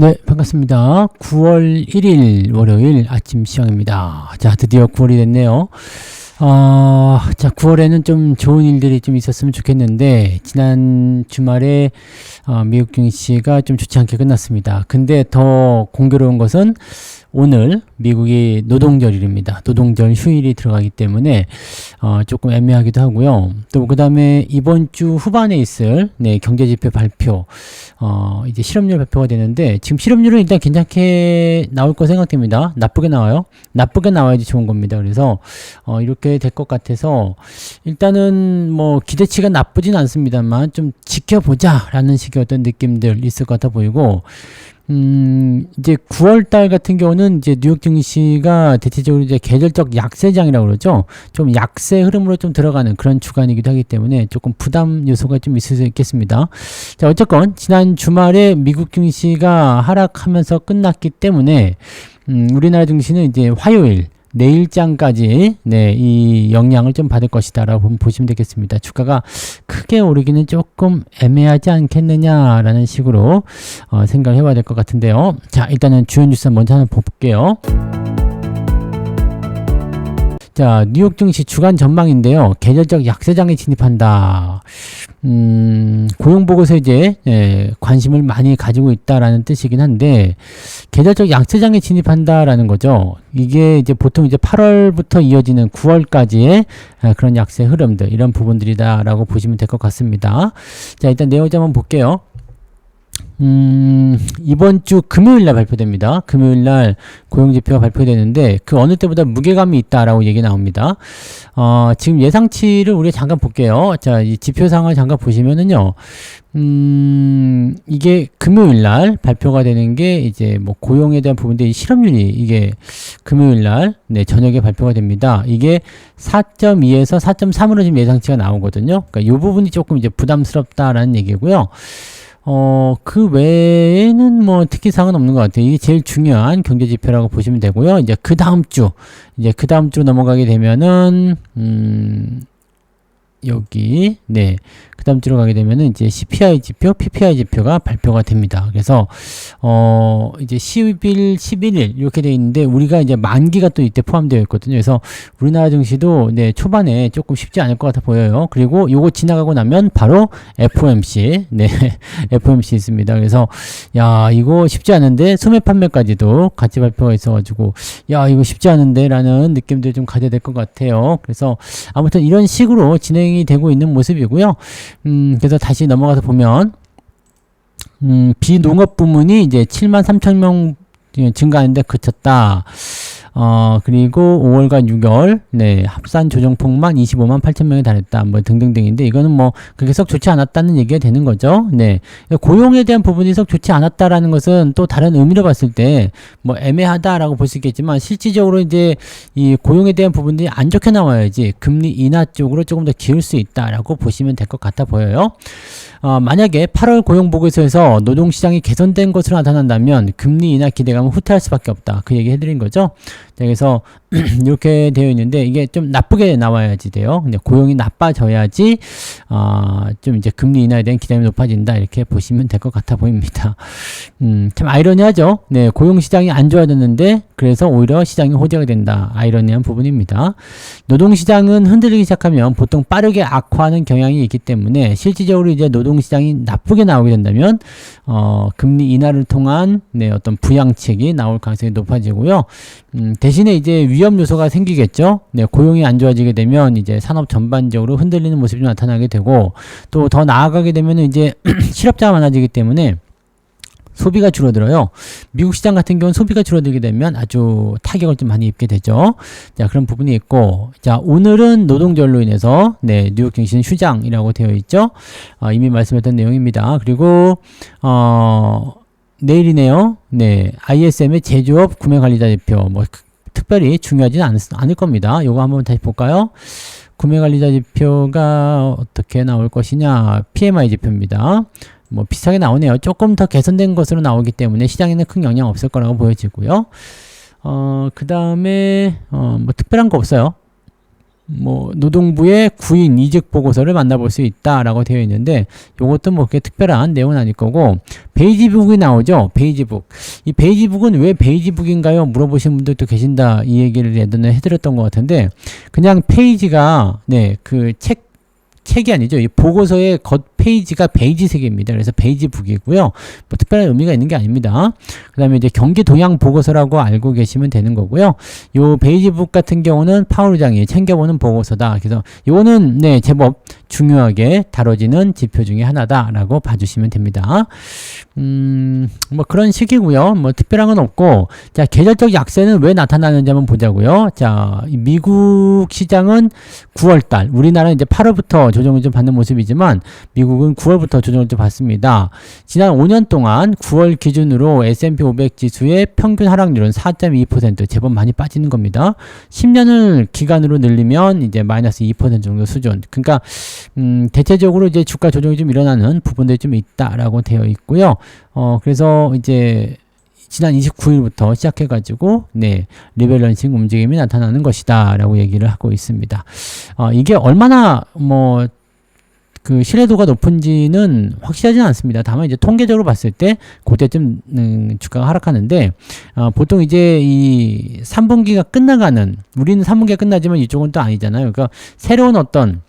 네, 반갑습니다. 9월 1일 월요일 아침 시황입니다. 자, 드디어 9월이 됐네요. 어, 자, 9월에는 좀 좋은 일들이 좀 있었으면 좋겠는데, 지난 주말에 어, 미국 증시가 좀 좋지 않게 끝났습니다. 근데 더 공교로운 것은 오늘 미국이 노동절입니다. 노동절 휴일이 들어가기 때문에 어, 조금 애매하기도 하고요. 또 그다음에 이번 주 후반에 있을 네, 경제 지표 발표 어, 이제 실업률 발표가 되는데 지금 실업률은 일단 괜찮게 나올 거 생각됩니다. 나쁘게 나와요. 나쁘게 나와야지 좋은 겁니다. 그래서 어, 이렇게 될 것 같아서 일단은 뭐 기대치가 나쁘진 않습니다만 좀 지켜보자라는 식의 어떤 느낌들 있을 것 같아 보이고 음, 이제 9월 달 같은 경우는 이제 뉴욕 증시가 대체적으로 이제 계절적 약세장이라고 그러죠. 좀 약세 흐름으로 좀 들어가는 그런 주간이기도 하기 때문에 조금 부담 요소가 좀 있을 수 있겠습니다. 자, 어쨌건 지난 주말에 미국 증시가 하락하면서 끝났기 때문에 음, 우리나라 증시는 이제 화요일 내일장까지 네, 이 영향을 좀 받을 것이다 라고 보시면 되겠습니다. 주가가 크게 오르기는 조금 애매하지 않겠느냐라는 식으로 어, 생각을 해봐야 될 것 같은데요. 자, 일단은 주요 뉴스 먼저 한번 볼게요. 자, 뉴욕 증시 주간 전망인데요. 계절적 약세장에 진입한다. 음, 고용 보고서 이제 예, 관심을 많이 가지고 있다라는 뜻이긴 한데 계절적 약세장에 진입한다라는 거죠. 이게 이제 보통 이제 8월부터 이어지는 9월까지의 아, 그런 약세 흐름들 이런 부분들이다라고 보시면 될 것 같습니다. 자, 일단 내용 좀 한번 볼게요. 음, 이번 주 금요일 날 발표됩니다. 금요일 날 고용 지표가 발표되는데 그 어느 때보다 무게감이 있다라고 얘기 나옵니다. 어, 지금 예상치를 우리가 잠깐 볼게요. 자, 이 지표상을 잠깐 보시면은요. 음, 이게 금요일 날 발표가 되는 게 이제 뭐 고용에 대한 부분인데 실업률이 이게 금요일 날 네, 저녁에 발표가 됩니다. 이게 4.2에서 4.3으로 지금 예상치가 나오거든요. 그러니까 이 부분이 조금 이제 부담스럽다라는 얘기고요. 어, 그 외에는 뭐 특이사항은 없는 것 같아요. 이게 제일 중요한 경제 지표라고 보시면 되고요. 이제 그 다음 주, 이제 그 다음 주로 넘어가게 되면은, 음, 여기 네 그다음 주로 가게 되면은 이제 CPI 지표, PPI 지표가 발표가 됩니다. 그래서 어 이제 10일, 11일 이렇게 돼 있는데 우리가 이제 만기가 또 이때 포함되어 있거든요. 그래서 우리나라 증시도 네 초반에 조금 쉽지 않을 것 같아 보여요. 그리고 요거 지나가고 나면 바로 FOMC 네 FOMC 있습니다. 그래서 야 이거 쉽지 않은데 소매 판매까지도 같이 발표가 있어 가지고 야 이거 쉽지 않은데라는 느낌들 좀 가져야 될 것 같아요. 그래서 아무튼 이런 식으로 진행 이 되고 있는 모습이고요. 음, 그래서 다시 넘어가서 보면, 음, 비농업 부문이 이제 7만 3천 명 증가하는데 그쳤다. 어, 그리고 5월과 6월, 네, 합산 조정폭만 25만 8천 명에 달했다. 뭐 등등등인데, 이거는 뭐, 그게 썩 좋지 않았다는 얘기가 되는 거죠. 네. 고용에 대한 부분이 썩 좋지 않았다라는 것은 또 다른 의미로 봤을 때, 뭐, 애매하다라고 볼 수 있겠지만, 실질적으로 이제 이 고용에 대한 부분들이 안 좋게 나와야지, 금리 인하 쪽으로 조금 더 기울 수 있다라고 보시면 될 것 같아 보여요. 어, 만약에 8월 고용보고서에서 노동시장이 개선된 것으로 나타난다면 금리 인하 기대감은 후퇴할 수밖에 없다. 그 얘기 해드린 거죠. 그래서 이렇게 되어 있는데 이게 좀 나쁘게 나와야지 돼요. 근데 고용이 나빠져야지 어, 좀 이제 금리 인하에 대한 기대감이 높아진다 이렇게 보시면 될 것 같아 보입니다. 음, 참 아이러니하죠. 네, 고용 시장이 안 좋아졌는데 그래서 오히려 시장이 호재가 된다. 아이러니한 부분입니다. 노동 시장은 흔들리기 시작하면 보통 빠르게 악화하는 경향이 있기 때문에 실질적으로 이제 노동 시장이 나쁘게 나오게 된다면 어, 금리 인하를 통한 네, 어떤 부양책이 나올 가능성이 높아지고요. 음, 대 신에 이제 위험 요소가 생기겠죠. 네, 고용이 안 좋아지게 되면 이제 산업 전반적으로 흔들리는 모습이 나타나게 되고 또 더 나아가게 되면 이제 실업자가 많아지기 때문에 소비가 줄어들어요. 미국 시장 같은 경우는 소비가 줄어들게 되면 아주 타격을 좀 많이 입게 되죠. 자, 그런 부분이 있고, 자, 오늘은 노동절로 인해서, 네, 뉴욕 증시는 휴장이라고 되어 있죠. 어, 이미 말씀했던 내용입니다. 그리고, 어, 내일이네요. 네, ISM의 제조업 구매 관리자 지표, 뭐, 특별히 중요하지는 않, 않을 겁니다. 요거 한번 다시 볼까요? 구매관리자 지표가 어떻게 나올 것이냐. PMI 지표입니다. 뭐 비슷하게 나오네요. 조금 더 개선된 것으로 나오기 때문에 시장에는 큰 영향 없을 거라고 보여지고요. 어, 그 다음에, 어, 뭐 특별한 거 없어요. 뭐 노동부의 구인 이직 보고서를 만나볼 수 있다라고 되어 있는데 요것도 뭐 그렇게 특별한 내용은 아닐 거고 베이지북이 나오죠 베이지북 이 베이지북은 왜 베이지북인가요 물어보신 분들도 계신다 이 얘기를 예전에 해드렸던 것 같은데 그냥 페이지가 네그책 책이 아니죠. 이 보고서의 겉 페이지가 베이지색입니다. 그래서 베이지북이고요. 뭐 특별한 의미가 있는 게 아닙니다. 그 다음에 이제 경기 동향 보고서라고 알고 계시면 되는 거고요. 요 베이지북 같은 경우는 파울장이 챙겨보는 보고서다. 그래서 요거는 네 제법 중요하게 다뤄지는 지표 중에 하나다라고 봐주시면 됩니다. 음, 뭐 그런 식이고요. 뭐 특별한 건 없고, 자 계절적 약세는 왜 나타나는지 한번 보자고요. 자, 이 미국 시장은 9월달, 우리나라는 이제 8월부터 조정을 좀 받는 모습이지만 미국 은 9월부터 조정을 좀 받습니다. 지난 5년 동안 9월 기준으로 S&P 500 지수의 평균 하락률은 4.2% 제법 많이 빠지는 겁니다. 10년을 기간으로 늘리면 이제 마이너스 2% 정도 수준. 그러니까 음, 대체적으로 이제 주가 조정이 좀 일어나는 부분들이 좀 있다라고 되어 있고요. 어, 그래서 이제 지난 29일부터 시작해가지고, 네, 리밸런싱 움직임이 나타나는 것이다. 라고 얘기를 하고 있습니다. 어, 이게 얼마나, 뭐, 그 신뢰도가 높은지는 확실하지는 않습니다. 다만 이제 통계적으로 봤을 때 그때쯤 음, 주가가 하락하는데 어, 보통 이제 이 3분기가 끝나가는 우리는 3분기가 끝나지만 이쪽은 또 아니잖아요. 그러니까 새로운 어떤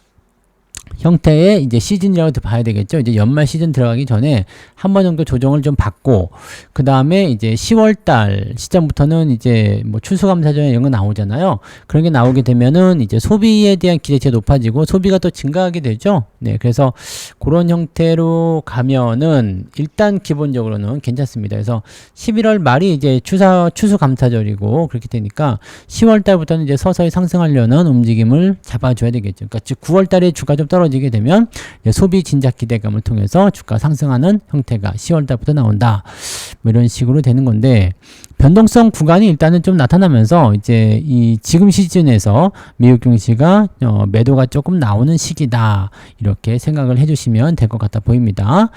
형태의 이제 시즌이라고 봐야 되겠죠. 이제 연말 시즌 들어가기 전에 한 번 정도 조정을 좀 받고 그 다음에 이제 10월 달 시점부터는 이제 뭐 추수감사전 이런 거 나오잖아요. 그런 게 나오게 되면은 이제 소비에 대한 기대치가 높아지고 소비가 또 증가하게 되죠. 네, 그래서 그런 형태로 가면은 일단 기본적으로는 괜찮습니다. 그래서 11월 말이 이제 추사 추수 감사절이고 그렇게 되니까 10월 달부터는 이제 서서히 상승하려는 움직임을 잡아줘야 되겠죠. 그러니까 즉 9월 달에 주가 좀 떨어지게 되면 소비 진작 기대감을 통해서 주가 상승하는 형태가 10월 달부터 나온다. 뭐 이런 식으로 되는 건데 변동성 구간이 일단은 좀 나타나면서 이제 이 지금 시즌에서 미국 증시가 어 매도가 조금 나오는 시기다 이렇게 생각을 해주시면 될 것 같아 보입니다.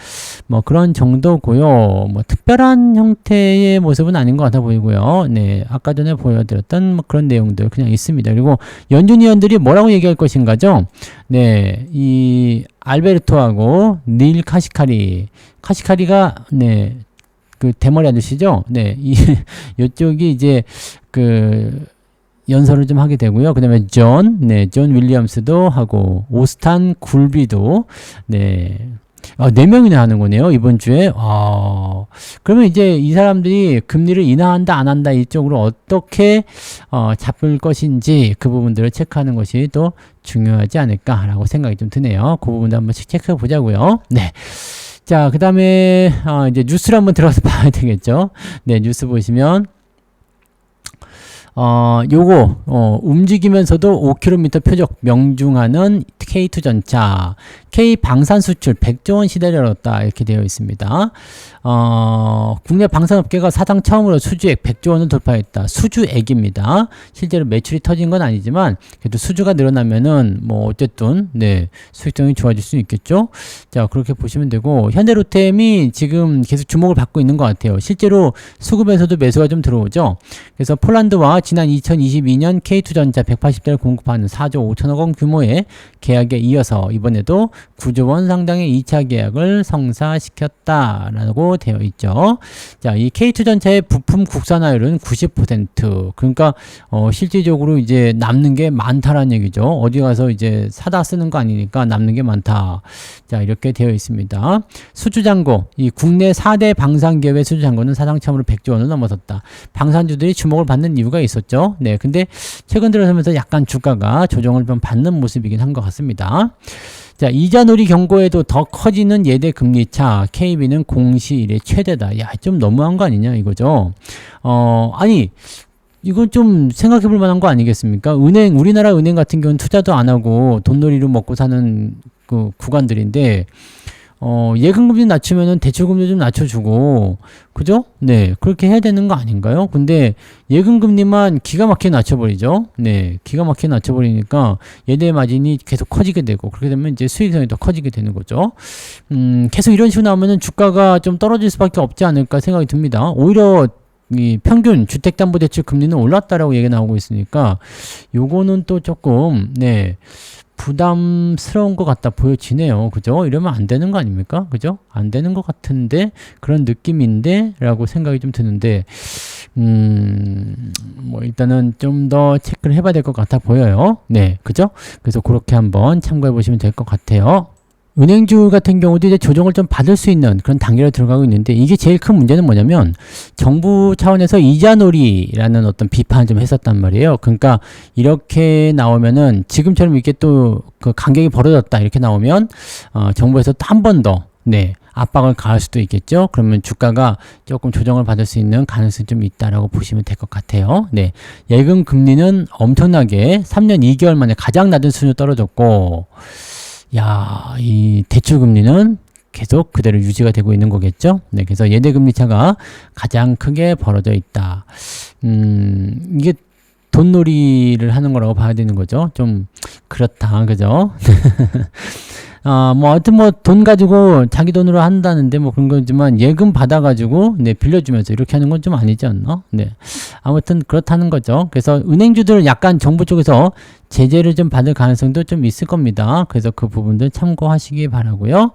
뭐 그런 정도고요. 뭐 특별한 형태의 모습은 아닌 것 같아 보이고요. 네, 아까 전에 보여드렸던 뭐 그런 내용들 그냥 있습니다. 그리고 연준 위원들이 뭐라고 얘기할 것인가죠? 네, 이 알베르토하고 닐 카시카리 카시카리가 네. 그 대머리 아저씨죠. 네, 이 이쪽이 이제 그 연설을 좀 하게 되고요. 그다음에 존, 네, 존 윌리엄스도 하고 오스탄 굴비도 네. 아, 네 명이나 하는 거네요, 이번 주에. 아, 그러면 이제 이 사람들이 금리를 인하한다, 안 한다, 이쪽으로 어떻게, 어, 잡을 것인지 그 부분들을 체크하는 것이 또 중요하지 않을까라고 생각이 좀 드네요. 그 부분도 한번 체크해 보자고요. 네. 자, 그 다음에, 어, 이제 뉴스를 한번 들어가서 봐야 되겠죠. 네, 뉴스 보시면, 어, 요거, 어, 움직이면서도 5km 표적 명중하는 K2 전차, K 방산 수출 100조 원 시대를 열었다. 이렇게 되어 있습니다. 어, 국내 방산업계가 사상 처음으로 수주액 100조 원을 돌파했다. 수주액입니다. 실제로 매출이 터진 건 아니지만, 그래도 수주가 늘어나면은, 뭐, 어쨌든, 네, 수익성이 좋아질 수 있겠죠? 자, 그렇게 보시면 되고, 현대로템이 지금 계속 주목을 받고 있는 것 같아요. 실제로 수급에서도 매수가 좀 들어오죠? 그래서 폴란드와 지난 2022년 K2전자 180대를 공급하는 4조 5천억 원 규모의 계약에 이어서 이번에도 9조 원 상당의 2차 계약을 성사시켰다라고 되어 있죠. 자, 이 K2전차의 부품 국산화율은 90% 그러니까 어, 실질적으로 이제 남는 게 많다라는 얘기죠. 어디 가서 이제 사다 쓰는 거 아니니까 남는 게 많다. 자, 이렇게 되어 있습니다. 수주잔고, 이 국내 4대 방산기업의 수주잔고는 사상 처음으로 100조 원을 넘어섰다. 방산주들이 주목을 받는 이유가 있었죠. 네, 근데 최근 들어서면서 약간 주가가 조정을 좀 받는 모습이긴 한 것 같습니다. 자, 이자놀이 경고에도 더 커지는 예대 금리 차 KB는 공시 일의 최대다. 야, 좀 너무한 거 아니냐 이거죠. 어, 아니 이건 좀 생각해 볼 만한 거 아니겠습니까? 은행 우리나라 은행 같은 경우는 투자도 안 하고 돈놀이로 먹고 사는 그 구간들인데 어, 예금금리 낮추면은 대출금리 좀 낮춰주고, 그죠? 네, 그렇게 해야 되는 거 아닌가요? 근데 예금금리만 기가 막히게 낮춰버리죠? 네, 기가 막히게 낮춰버리니까 예대 마진이 계속 커지게 되고, 그렇게 되면 이제 수익성이 더 커지게 되는 거죠. 음, 계속 이런 식으로 나오면은 주가가 좀 떨어질 수밖에 없지 않을까 생각이 듭니다. 오히려 이 평균 주택담보대출 금리는 올랐다라고 얘기 나오고 있으니까 요거는 또 조금 네 부담스러운 것 같다 보여지네요. 그죠? 이러면 안 되는 거 아닙니까? 그죠? 안 되는 것 같은데 그런 느낌인데 라고 생각이 좀 드는데 음, 뭐 일단은 좀 더 체크를 해봐야 될 것 같아 보여요. 네, 그죠? 그래서 그렇게 한번 참고해 보시면 될 것 같아요. 은행주 같은 경우도 이제 조정을 좀 받을 수 있는 그런 단계로 들어가고 있는데 이게 제일 큰 문제는 뭐냐면 정부 차원에서 이자놀이라는 어떤 비판을 좀 했었단 말이에요. 그러니까 이렇게 나오면은 지금처럼 이렇게 또 그 간격이 벌어졌다 이렇게 나오면 어 정부에서 또 한 번 더 네. 압박을 가할 수도 있겠죠. 그러면 주가가 조금 조정을 받을 수 있는 가능성이 좀 있다라고 보시면 될 것 같아요. 네. 예금 금리는 엄청나게 3년 2개월 만에 가장 낮은 수준으로 떨어졌고 야, 이 대출 금리는 계속 그대로 유지가 되고 있는 거겠죠. 네, 그래서 예대 금리 차가 가장 크게 벌어져 있다. 음, 이게 돈놀이를 하는 거라고 봐야 되는 거죠. 좀 그렇다, 그죠? 아, 뭐, 하여튼 뭐, 돈 가지고 자기 돈으로 한다는데 뭐 그런 거지만 예금 받아가지고, 네, 빌려주면서 이렇게 하는 건 좀 아니지 않나? 네. 아무튼 그렇다는 거죠. 그래서 은행주들 약간 정부 쪽에서 제재를 좀 받을 가능성도 좀 있을 겁니다. 그래서 그 부분들 참고하시기 바라고요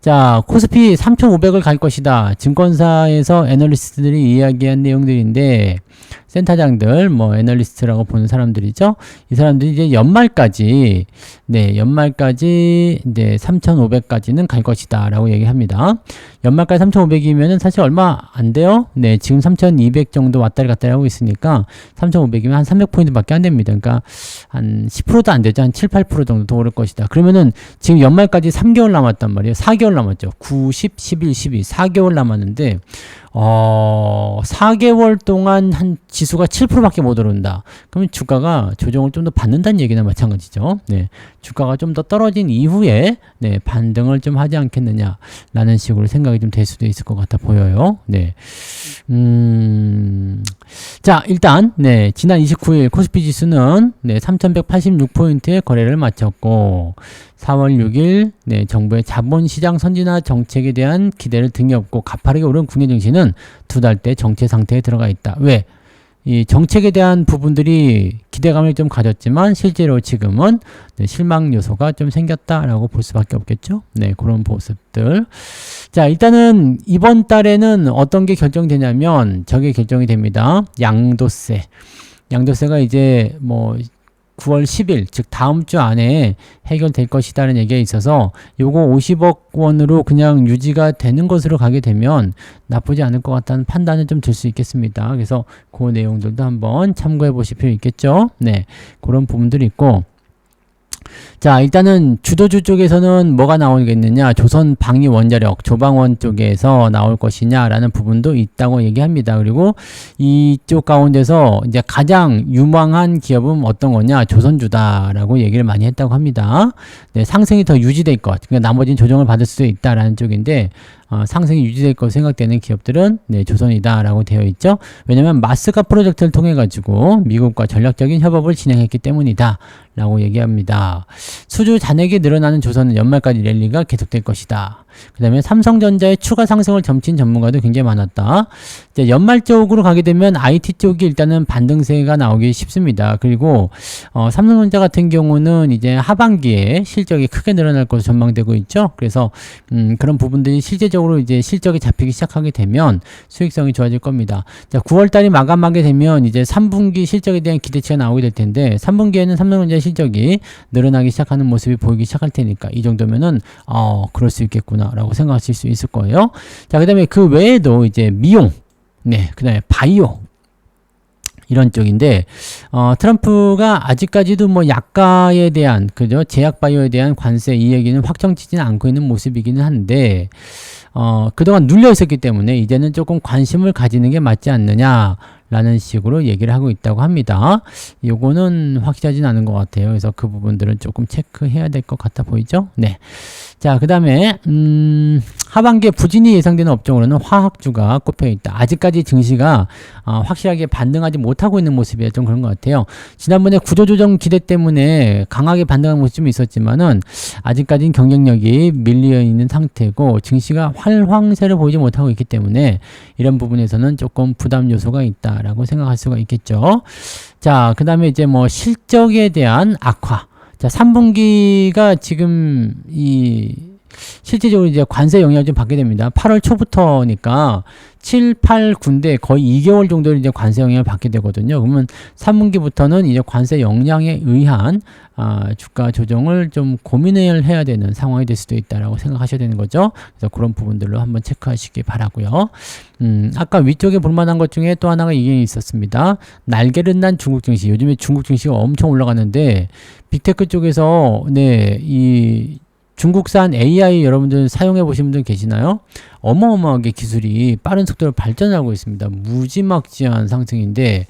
자, 코스피 3,500을 갈 것이다. 증권사에서 애널리스트들이 이야기한 내용들인데, 센터장들, 뭐, 애널리스트라고 보는 사람들이죠. 이 사람들이 이제 연말까지, 네, 연말까지 이제 3,500까지는 갈 것이다. 라고 얘기합니다. 연말까지 3,500이면은 사실 얼마 안 돼요. 네, 지금 3,200 정도 왔다리 갔다리 하고 있으니까 3,500이면 한 300포인트 밖에 안 됩니다. 그러니까 한 10%도 안 되죠. 한 7, 8% 정도 더 오를 것이다. 그러면은 지금 연말까지 3개월 남았단 말이에요. 4개월 남았죠. 9, 10, 11, 12. 4개월 남았는데, 어, 4개월 동안 한 지수가 7%밖에 못 오른다. 그러면 주가가 조정을 좀 더 받는다는 얘기나 마찬가지죠. 네. 주가가 좀 더 떨어진 이후에, 네, 반등을 좀 하지 않겠느냐라는 식으로 생각이 좀 될 수도 있을 것 같아 보여요. 네. 음, 자, 일단, 네, 지난 29일 코스피 지수는, 네, 3186포인트의 거래를 마쳤고, 4월 6일, 네, 정부의 자본시장 선진화 정책에 대한 기대를 등에 업고 가파르게 오른 국내 증시는 두 달째 정체 상태에 들어가 있다. 왜? 이 정책에 대한 부분들이 기대감을 좀 가졌지만 실제로 지금은 네, 실망 요소가 좀 생겼다라고 볼 수밖에 없겠죠. 네, 그런 모습들. 자, 일단은 이번 달에는 어떤 게 결정되냐면 저게 결정이 됩니다. 양도세. 양도세가 이제 뭐 9월 10일, 즉 다음 주 안에 해결될 것이다는 얘기가 있어서 요거 50억 원으로 그냥 유지가 되는 것으로 가게 되면 나쁘지 않을 것 같다는 판단은 좀들 수 있겠습니다. 그래서 그 내용들도 한번 참고해 보실 필요 있겠죠. 네. 그런 부분들이 있고 자, 일단은 주도주 쪽에서는 뭐가 나오겠느냐? 조선 방위 원자력, 조방원 쪽에서 나올 것이냐라는 부분도 있다고 얘기합니다. 그리고 이쪽 가운데서 이제 가장 유망한 기업은 어떤 거냐? 조선주다라고 얘기를 많이 했다고 합니다. 네, 상승이 더 유지될 것. 그러니까 나머지는 조정을 받을 수도 있다라는 쪽인데 어, 상승이 유지될 것으로 생각되는 기업들은 네, 조선이다라고 되어 있죠. 왜냐하면 마스가 프로젝트를 통해 가지고 미국과 전략적인 협업을 진행했기 때문이다. 라고 얘기합니다. 수주 잔액이 늘어나는 조선은 연말까지 랠리가 계속될 것이다. 그 다음에 삼성전자의 추가 상승을 점친 전문가도 굉장히 많았다. 이제 연말 쪽으로 가게 되면 IT 쪽이 일단은 반등세가 나오기 쉽습니다. 그리고 어, 삼성전자 같은 경우는 이제 하반기에 실적이 크게 늘어날 것으로 전망되고 있죠. 그래서 음, 그런 부분들이 실제적으로 이제 실적이 잡히기 시작하게 되면 수익성이 좋아질 겁니다. 자, 9월 달이 마감하게 되면 이제 3분기 실적에 대한 기대치가 나오게 될 텐데 3분기에는 삼성전자 실적이 늘어나기 시작 하는 모습이 보이기 시작할 테니까 이 정도면은 어, 그럴 수 있겠구나. 라고 생각하실 수 있을 거예요. 자, 그 다음에 그 외에도 이제 미용, 네, 그 다음에 바이오, 이런 쪽인데 어, 트럼프가 아직까지도 뭐 약가에 대한 그죠 제약 바이오에 대한 관세 이 얘기는 확정치지는 않고 있는 모습이기는 한데 어, 그동안 눌려 있었기 때문에 이제는 조금 관심을 가지는 게 맞지 않느냐 라는 식으로 얘기를 하고 있다고 합니다. 요거는 확실하진 않은 것 같아요. 그래서 그 부분들은 조금 체크해야 될 것 같아 보이죠? 네. 자, 그 다음에, 음, 하반기에 부진이 예상되는 업종으로는 화학주가 꼽혀 있다. 아직까지 증시가 어, 확실하게 반등하지 못하고 있는 모습이 좀 그런 것 같아요. 지난번에 구조조정 기대 때문에 강하게 반등한 모습이 좀 있었지만은 아직까지는 경쟁력이 밀려 있는 상태고 증시가 활황세를 보이지 못하고 있기 때문에 이런 부분에서는 조금 부담 요소가 있다라고 생각할 수가 있겠죠. 자, 그 다음에 이제 뭐 실적에 대한 악화. 자, 3분기가 지금 이 실제적으로 이제 관세 영향을 좀 받게 됩니다. 8월 초부터니까 7, 8, 9인데 거의 2개월 정도를 이제 관세 영향을 받게 되거든요. 그러면 3분기부터는 이제 관세 영향에 의한 아, 주가 조정을 좀 고민을 해야 되는 상황이 될 수도 있다라고 생각하셔야 되는 거죠. 그래서 그런 부분들로 한번 체크하시기 바라고요. 음, 아까 위쪽에 볼만한 것 중에 또 하나가 이게 있었습니다. 날개를 난 중국 증시. 요즘에 중국 증시가 엄청 올라가는데 빅테크 쪽에서 네, 이 중국산 AI 여러분들 사용해 보신 분들 계시나요? 어마어마하게 기술이 빠른 속도로 발전하고 있습니다. 무지막지한 상승인데,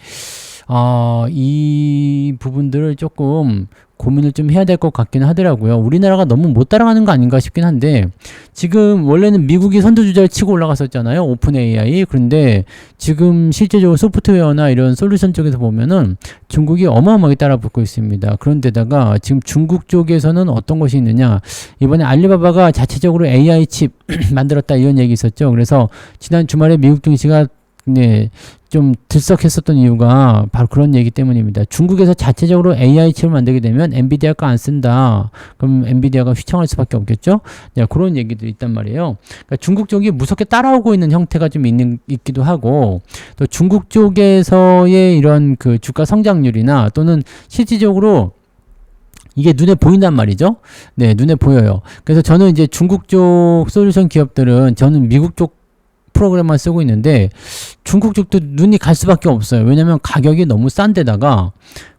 아, 이 부분들을 조금 고민을 좀 해야 될 것 같기는 하더라고요. 우리나라가 너무 못 따라가는 거 아닌가 싶긴 한데 지금 원래는 미국이 선두주자를 치고 올라갔었잖아요. 오픈 AI. 그런데 지금 실제적으로 소프트웨어나 이런 솔루션 쪽에서 보면은 중국이 어마어마하게 따라붙고 있습니다. 그런데다가 지금 중국 쪽에서는 어떤 것이 있느냐. 이번에 알리바바가 자체적으로 AI 칩 만들었다 이런 얘기 있었죠. 그래서 지난 주말에 미국 증시가 네, 좀 들썩했었던 이유가 바로 그런 얘기 때문입니다. 중국에서 자체적으로 AI 칩을 만들게 되면 엔비디아가 안 쓴다. 그럼 엔비디아가 휘청할 수밖에 없겠죠? 네, 그런 얘기들이 있단 말이에요. 그러니까 중국 쪽이 무섭게 따라오고 있는 형태가 좀 있는, 있기도 하고, 또 중국 쪽에서의 이런 그 주가 성장률이나 또는 실질적으로 이게 눈에 보인단 말이죠. 네, 눈에 보여요. 그래서 저는 이제 중국 쪽 솔루션 기업들은 저는 미국 쪽 프로그램만 쓰고 있는데 중국 쪽도 눈이 갈 수밖에 없어요. 왜냐면 가격이 너무 싼 데다가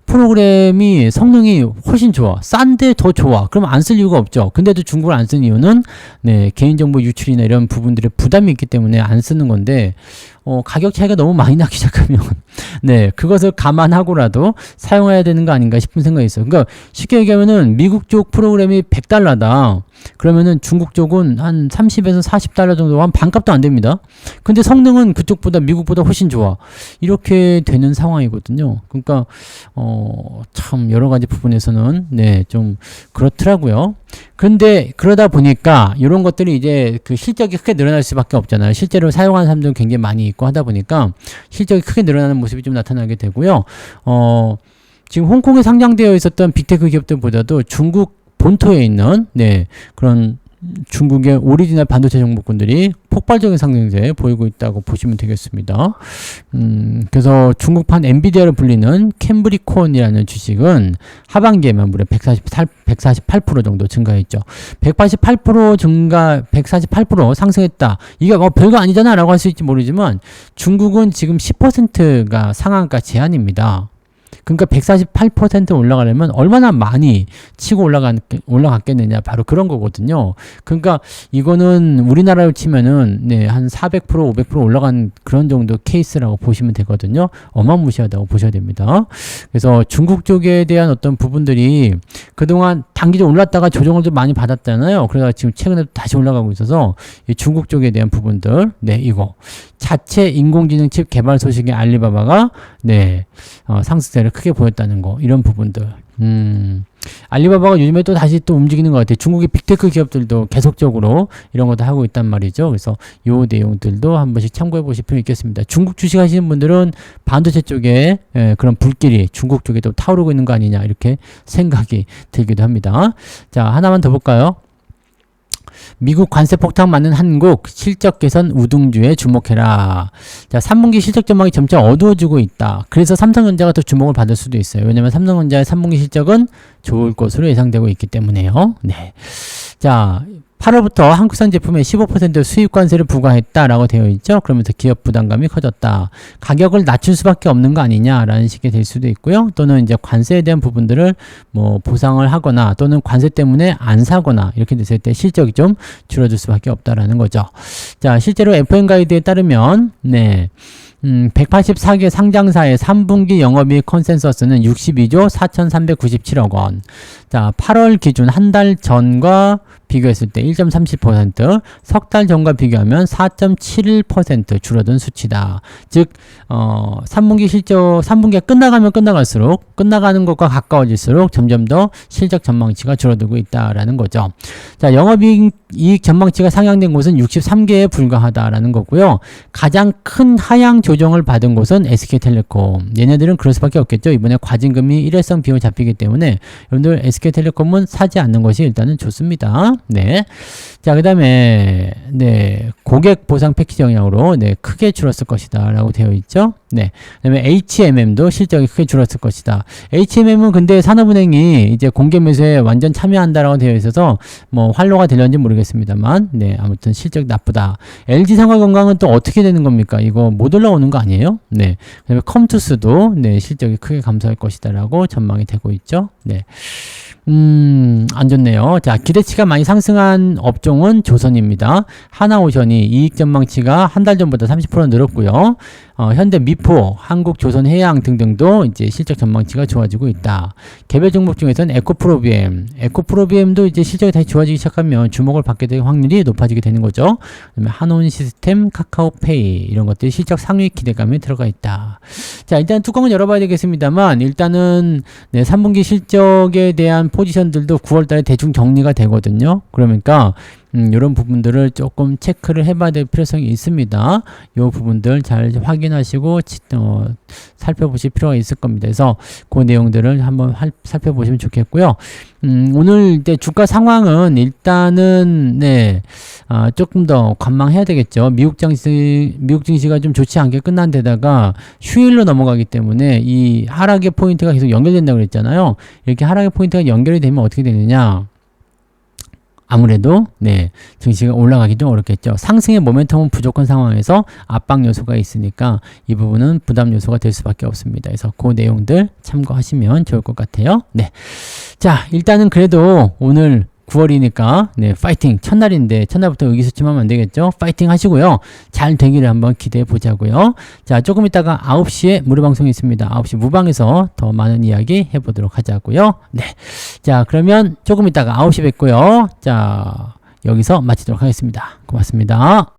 프로그램이 성능이 훨씬 좋아. 싼데 더 좋아. 그럼 안 쓸 이유가 없죠. 근데도 중국을 안 쓰는 이유는 네, 개인정보 유출이나 이런 부분들에 부담이 있기 때문에 안 쓰는 건데 어, 가격 차이가 너무 많이 나기 시작하면 네, 그것을 감안하고라도 사용해야 되는 거 아닌가 싶은 생각이 있어요. 그러니까 쉽게 얘기하면은 미국 쪽 프로그램이 100달러다. 그러면은 중국 쪽은 한 30에서 40달러 정도 한 반값도 안 됩니다. 근데 성능은 그쪽보다 미국보다 훨씬 좋아. 이렇게 되는 상황이거든요. 그러니까 어, 참 여러 가지 부분에서는 네, 좀 그렇더라고요. 근데 그러다 보니까 이런 것들이 이제 그 실적이 크게 늘어날 수밖에 없잖아요. 실제로 사용하는 사람들은 굉장히 많이 있고 하다 보니까 실적이 크게 늘어나는 모습이 좀 나타나게 되고요. 어, 지금 홍콩에 상장되어 있었던 빅테크 기업들보다도 중국 본토에 있는 네 그런 중국의 오리지널 반도체 종목군들이 폭발적인 상승세 보이고 있다고 보시면 되겠습니다. 음, 그래서 중국판 엔비디아로 불리는 캠브리콘이라는 주식은 하반기에만 무려 148, 148% 정도 증가했죠. 188% 증가, 148% 상승했다. 이게 뭐 별거 아니잖아 라고 할 수 있지 모르지만 중국은 지금 10%가 상한가 제한입니다. 그러니까 148% 올라가려면 얼마나 많이 치고 올라가, 올라갔겠느냐. 바로 그런 거거든요. 그러니까 이거는 우리나라로 치면은, 네, 한 400%, 500% 올라간 그런 정도 케이스라고 보시면 되거든요. 어마무시하다고 보셔야 됩니다. 그래서 중국 쪽에 대한 어떤 부분들이 그동안 단기적으로 올랐다가 조정을 좀 많이 받았잖아요. 그래서 지금 최근에 다시 올라가고 있어서 이 중국 쪽에 대한 부분들, 네, 이거. 자체 인공지능 칩 개발 소식에 알리바바가, 네, 어, 상승세를 크게 보였다는 거 이런 부분들 음, 알리바바가 요즘에 또 다시 또 움직이는 것 같아요. 중국의 빅테크 기업들도 계속적으로 이런 것도 하고 있단 말이죠. 그래서 요 내용들도 한 번씩 참고해 보실 필요 있겠습니다. 중국 주식 하시는 분들은 반도체 쪽에 예, 그런 불길이 중국 쪽에 또 타오르고 있는 거 아니냐 이렇게 생각이 들기도 합니다. 자, 하나만 더 볼까요? 미국 관세 폭탄 맞는 한국 실적 개선 우등주에 주목해라. 자, 3분기 실적 전망이 점점 어두워지고 있다. 그래서 삼성전자가 더 주목을 받을 수도 있어요. 왜냐면 삼성전자의 3분기 실적은 좋을 것으로 예상되고 있기 때문에요. 네. 자, 8월부터 한국산 제품에 15% 수입 관세를 부과했다라고 되어 있죠. 그러면서 기업 부담감이 커졌다. 가격을 낮출 수밖에 없는 거 아니냐라는 식이 될 수도 있고요. 또는 이제 관세에 대한 부분들을 뭐 보상을 하거나 또는 관세 때문에 안 사거나 이렇게 됐을 때 실적이 좀 줄어들 수밖에 없다라는 거죠. 자, 실제로 FM 가이드에 따르면 네. 음, 184개 상장사의 3분기 영업이익 컨센서스는 62조 4,397억 원. 자, 8월 기준 한 달 전과 비교했을 때 1.30%, 석 달 전과 비교하면 4.71% 줄어든 수치다. 즉, 어, 3분기 실적, 3분기가 끝나가면 끝나갈수록, 끝나가는 것과 가까워질수록 점점 더 실적 전망치가 줄어들고 있다라는 거죠. 자, 영업이익 이익 전망치가 상향된 곳은 63개에 불과하다라는 거고요. 가장 큰 하향 조정을 받은 곳은 SK텔레콤. 얘네들은 그럴 수밖에 없겠죠. 이번에 과징금이 일회성 비용 잡히기 때문에 여러분들 SK텔레콤은 사지 않는 것이 일단은 좋습니다. 네. 자, 그 다음에 네 고객 보상 패키지 영향으로 네 크게 줄었을 것이다 라고 되어 있죠. 네. 그 다음에 HMM도 실적이 크게 줄었을 것이다. HMM은 근데 산업은행이 이제 공개 매수에 완전 참여한다라고 되어 있어서 뭐 활로가 되려는지 모르겠습니다만 네 아무튼 실적 나쁘다. LG 생활건강은 또 어떻게 되는 겁니까? 이거 못 올라오는 거 아니에요? 네. 그 다음에 컴투스도 네 실적이 크게 감소할 것이다 라고 전망이 되고 있죠. 네. 음, 안 좋네요. 자, 기대치가 많이 상승한 업종은 조선입니다. 하나오션이 이익 전망치가 한 달 전보다 30% 늘었고요. 어, 현대 미포, 한국 조선 해양 등등도 이제 실적 전망치가 좋아지고 있다. 개별 종목 중에서는 에코프로비엠, 에코프로비엠도 이제 실적이 다시 좋아지기 시작하면 주목을 받게 될 확률이 높아지게 되는 거죠. 그다음에 한온 시스템, 카카오페이 이런 것들이 실적 상위 기대감에 들어가 있다. 자, 일단 뚜껑은 열어봐야 되겠습니다만 일단은 네, 3분기 실적에 대한 포지션들도 9월달에 대충 정리가 되거든요. 그러니까 음, 이런 부분들을 조금 체크를 해봐야 될 필요성이 있습니다. 이 부분들 잘 확인하시고 지- 어, 살펴보실 필요가 있을 겁니다. 그래서 그 내용들을 한번 할- 살펴보시면 좋겠고요. 음, 오늘 이제 주가 상황은 일단은 네 아, 조금 더 관망해야 되겠죠. 미국 증시 미국 증시가 좀 좋지 않게 끝난 데다가 휴일로 넘어가기 때문에 이 하락의 포인트가 계속 연결된다고 그랬잖아요. 이렇게 하락의 포인트가 연결이 되면 어떻게 되느냐? 아무래도 네 증시가 올라가기 좀 어렵겠죠. 상승의 모멘텀은 부족한 상황에서 압박 요소가 있으니까 이 부분은 부담 요소가 될 수밖에 없습니다. 그래서 그 내용들 참고하시면 좋을 것 같아요. 네, 자 일단은 그래도 오늘 9월이니까 네 파이팅 첫날인데 첫날부터 의기소침하면 안 되겠죠. 파이팅 하시고요. 잘 되기를 한번 기대해 보자고요. 자 조금 있다가 9시에 무료 방송이 있습니다. 9시 무방에서 더 많은 이야기 해보도록 하자고요. 네. 자, 그러면 조금 있다가 9시 뵙고요. 자, 여기서 마치도록 하겠습니다. 고맙습니다.